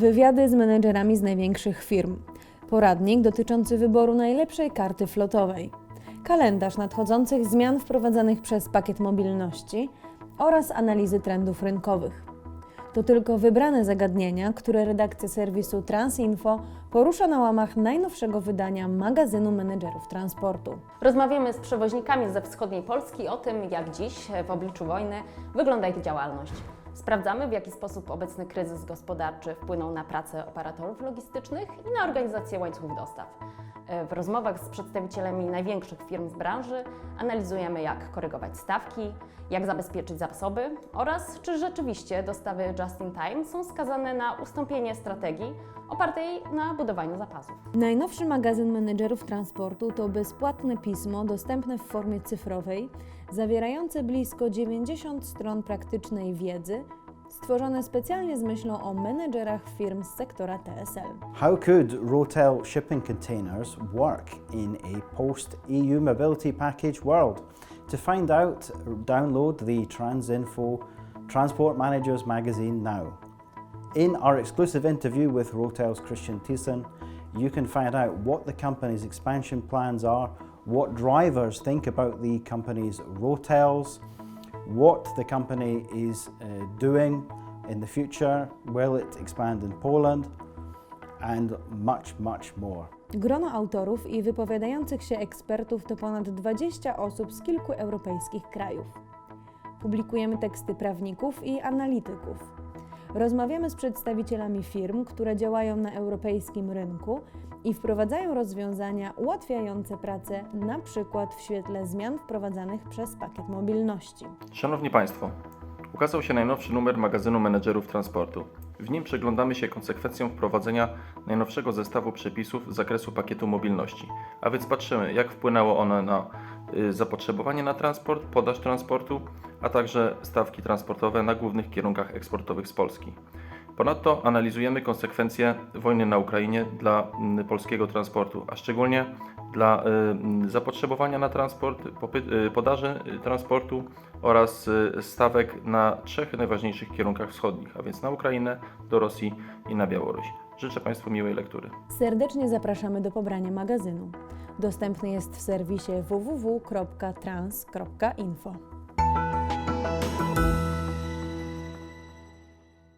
Wywiady z menedżerami z największych firm. Poradnik dotyczący wyboru najlepszej karty flotowej. Kalendarz nadchodzących zmian wprowadzanych przez pakiet mobilności oraz analizy trendów rynkowych. To tylko wybrane zagadnienia, które redakcja serwisu Transinfo porusza na łamach najnowszego wydania magazynu menedżerów transportu. Rozmawiamy z przewoźnikami ze wschodniej Polski o tym, jak dziś, w obliczu wojny, wygląda ich działalność. Sprawdzamy, w jaki sposób obecny kryzys gospodarczy wpłynął na pracę operatorów logistycznych i na organizację łańcuchów dostaw. W rozmowach z przedstawicielami największych firm z branży analizujemy, jak korygować stawki, jak zabezpieczyć zasoby oraz czy rzeczywiście dostawy just in time są skazane na ustąpienie strategii opartej na budowaniu zapasów. Najnowszy magazyn menedżerów transportu to bezpłatne pismo dostępne w formie cyfrowej, zawierające blisko 90 stron praktycznej wiedzy, stworzone specjalnie z myślą o menedżerach firm z sektora TSL. How could Rotel shipping containers work in a post EU mobility package world? To find out, download the Transinfo Transport Managers magazine now. In our exclusive interview with Rotel's Christian Thiessen, you can find out what the company's expansion plans are, what drivers think about the company's Rotels, what the company is uh, doing in the future, will it expand in Poland, and much, much more. Grono autorów i wypowiadających się ekspertów to ponad 20 osób z kilku europejskich krajów. Publikujemy teksty prawników i analityków. Rozmawiamy z przedstawicielami firm, które działają na europejskim rynku i wprowadzają rozwiązania ułatwiające pracę, na przykład w świetle zmian wprowadzanych przez pakiet mobilności. Szanowni Państwo, ukazał się najnowszy numer magazynu menedżerów transportu. W nim przyglądamy się konsekwencjom wprowadzenia najnowszego zestawu przepisów z zakresu pakietu mobilności, a więc patrzymy, jak wpłynęło one na y, zapotrzebowanie na transport, podaż transportu, a także stawki transportowe na głównych kierunkach eksportowych z Polski. Ponadto analizujemy konsekwencje wojny na Ukrainie dla mm, polskiego transportu, a szczególnie dla y, mm, zapotrzebowania na transport, y, podaży y, transportu oraz stawek na trzech najważniejszych kierunkach wschodnich, a więc na Ukrainę, do Rosji i na Białoruś. Życzę Państwu miłej lektury. Serdecznie zapraszamy do pobrania magazynu. Dostępny jest w serwisie www.trans.info.